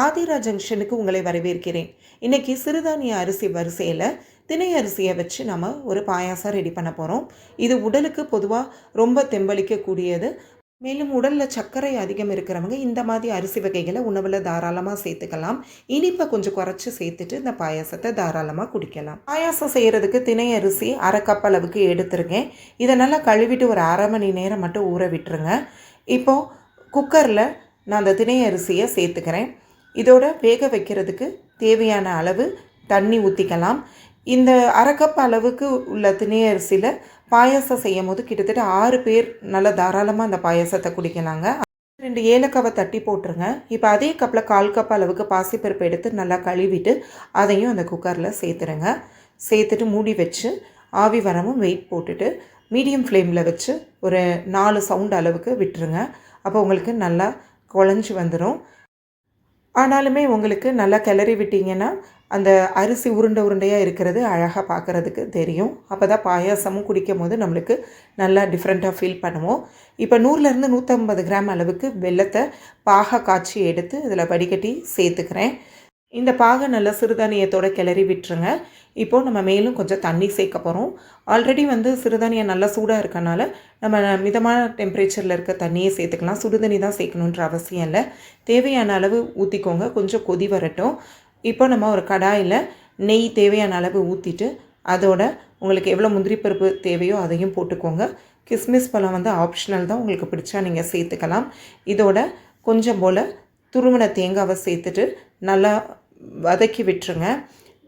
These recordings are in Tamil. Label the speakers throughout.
Speaker 1: ஆதிரா ஜங்ஷனுக்கு உங்களை வரவேற்கிறேன். இன்னைக்கு சிறுதானிய அரிசி வரிசையில் திணை அரிசியை வச்சு நம்ம ஒரு பாயாசம் ரெடி பண்ண போகிறோம் இது உடலுக்கு பொதுவாக ரொம்ப தெம்பளிக்கக்கூடியது. மேலும் உடலில் சர்க்கரை அதிகம் இருக்கிறவங்க இந்த மாதிரி அரிசி வகைகளை உணவில் தாராளமாக சேர்த்துக்கலாம். இனிப்பை கொஞ்சம் குறைச்சி சேர்த்துட்டு இந்த பாயாசத்தை தாராளமாக குடிக்கலாம். பாயாசம் செய்கிறதுக்கு தினை அரிசி அரை கப் அளவுக்கு எடுத்துருக்கேன். இதை நல்லா கழுவிட்டு ஒரு அரை மணி நேரம் மட்டும் ஊற விட்டுருங்க. இப்போது குக்கரில் நான் அந்த தினை அரிசியை சேர்த்துக்கிறேன். இதோட வேக வைக்கிறதுக்கு தேவையான அளவு தண்ணி ஊற்றிக்கலாம் இந்த அரை அளவுக்கு உள்ள திணை அரிசியில் பாயாசம் செய்யும் போது கிட்டத்தட்ட ஆறு பேர் நல்லா தாராளமாக அந்த பாயாசத்தை குடிக்கலாங்க. ரெண்டு ஏலக்காவை தட்டி போட்டுருங்க. இப்போ அதே கப்பில் கால் கப் அளவுக்கு பாசிப்பருப்பு எடுத்து நல்லா கழுவிட்டு அதையும் அந்த குக்கரில் சேர்த்துருங்க. சேர்த்துட்டு மூடி வச்சு ஆவி வரமும் வெயிட் போட்டுட்டு மீடியம் ஃப்ளேமில் வச்சு ஒரு நாலு சவுண்ட் அளவுக்கு விட்டுருங்க. அப்போ உங்களுக்கு நல்லா குழஞ்சி வந்துடும் ஆனாலுமே உங்களுக்கு நல்லா கிளறி விட்டீங்கன்னா அந்த அரிசி உருண்டை உருண்டையாக இருக்கிறது அழகாக பார்க்குறதுக்கு தெரியும். அப்போ தான் பாயாசமும் குடிக்கும் போது நம்மளுக்கு நல்லா டிஃப்ரெண்ட்டாக ஃபீல் பண்ணுவோம். இப்போ நூறுலேருந்து நூற்றம்பது கிராம் அளவுக்கு வெள்ளத்தை பாக காய்ச்சி எடுத்து இதில் வடிகட்டி சேர்த்துக்கிறேன். இந்த பாகை நல்லா சிறுதானியத்தோட கிளறி விட்டுருங்க. இப்போது நம்ம மேலும் கொஞ்சம் தண்ணி சேர்க்க போகிறோம் ஆல்ரெடி வந்து சிறுதானியம் நல்லா சூடாக இருக்கனால நம்ம மிதமான டெம்பரேச்சரில் இருக்க தண்ணியை சேர்த்துக்கலாம். சுடுதண்ணி தான் சேர்க்கணுன்ற அவசியம் இல்லை. தேவையான அளவு ஊற்றிக்கோங்க கொஞ்சம் கொதி வரட்டும். இப்போ நம்ம ஒரு கடாயில் நெய் தேவையான அளவு ஊற்றிட்டு அதோட உங்களுக்கு எவ்வளோ முந்திரி பருப்பு தேவையோ அதையும் போட்டுக்கோங்க. கிஸ்மிஸ் பழம் வந்து ஆப்ஷனல் தான். உங்களுக்கு பிடிச்சா நீங்கள் சேர்த்துக்கலாம். இதோட கொஞ்சம் போல் துருவன தேங்காவை சேர்த்துட்டு நல்லா வதக்கி விட்டுருங்க.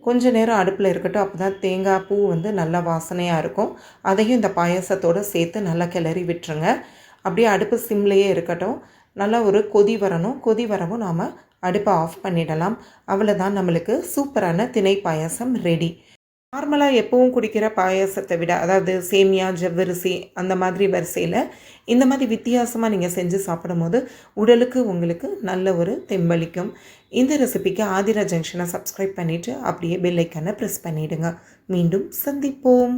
Speaker 1: கொஞ்ச நேரம் அடுப்பில் இருக்கட்டும். அப்போ தான் தேங்காய் பூ வந்து நல்லா வாசனையாக இருக்கும். அதையும் இந்த பாயசத்தோடு சேர்த்து நல்லா கிளறி விட்டுருங்க. அப்படியே அடுப்பு சிம்லேயே இருக்கட்டும். நல்லா ஒரு கொதி வரணும். கொதி வரவும் நாம் அடுப்பை ஆஃப் பண்ணிடலாம். அவ்வளோதான் நம்மளுக்கு சூப்பரான திணை பாயாசம் ரெடி. நார்மலாக எப்பவும் குடிக்கிற பாயாசத்தை விட அதாவது சேமியா ஜவ்வரிசி அந்த மாதிரி வரிசையில் இந்த மாதிரி வித்தியாசமாக நீங்கள் செஞ்சு சாப்பிடும்போது உடலுக்கு உங்களுக்கு நல்ல ஒரு தெம்பளிக்கும். இந்த ரெசிபிக்கு ஆதிரா ஜங்ஷனை சப்ஸ்கிரைப் பண்ணிவிட்டு அப்படியே பெல்லைக்கான ப்ரெஸ் பண்ணிவிடுங்க மீண்டும் சந்திப்போம்.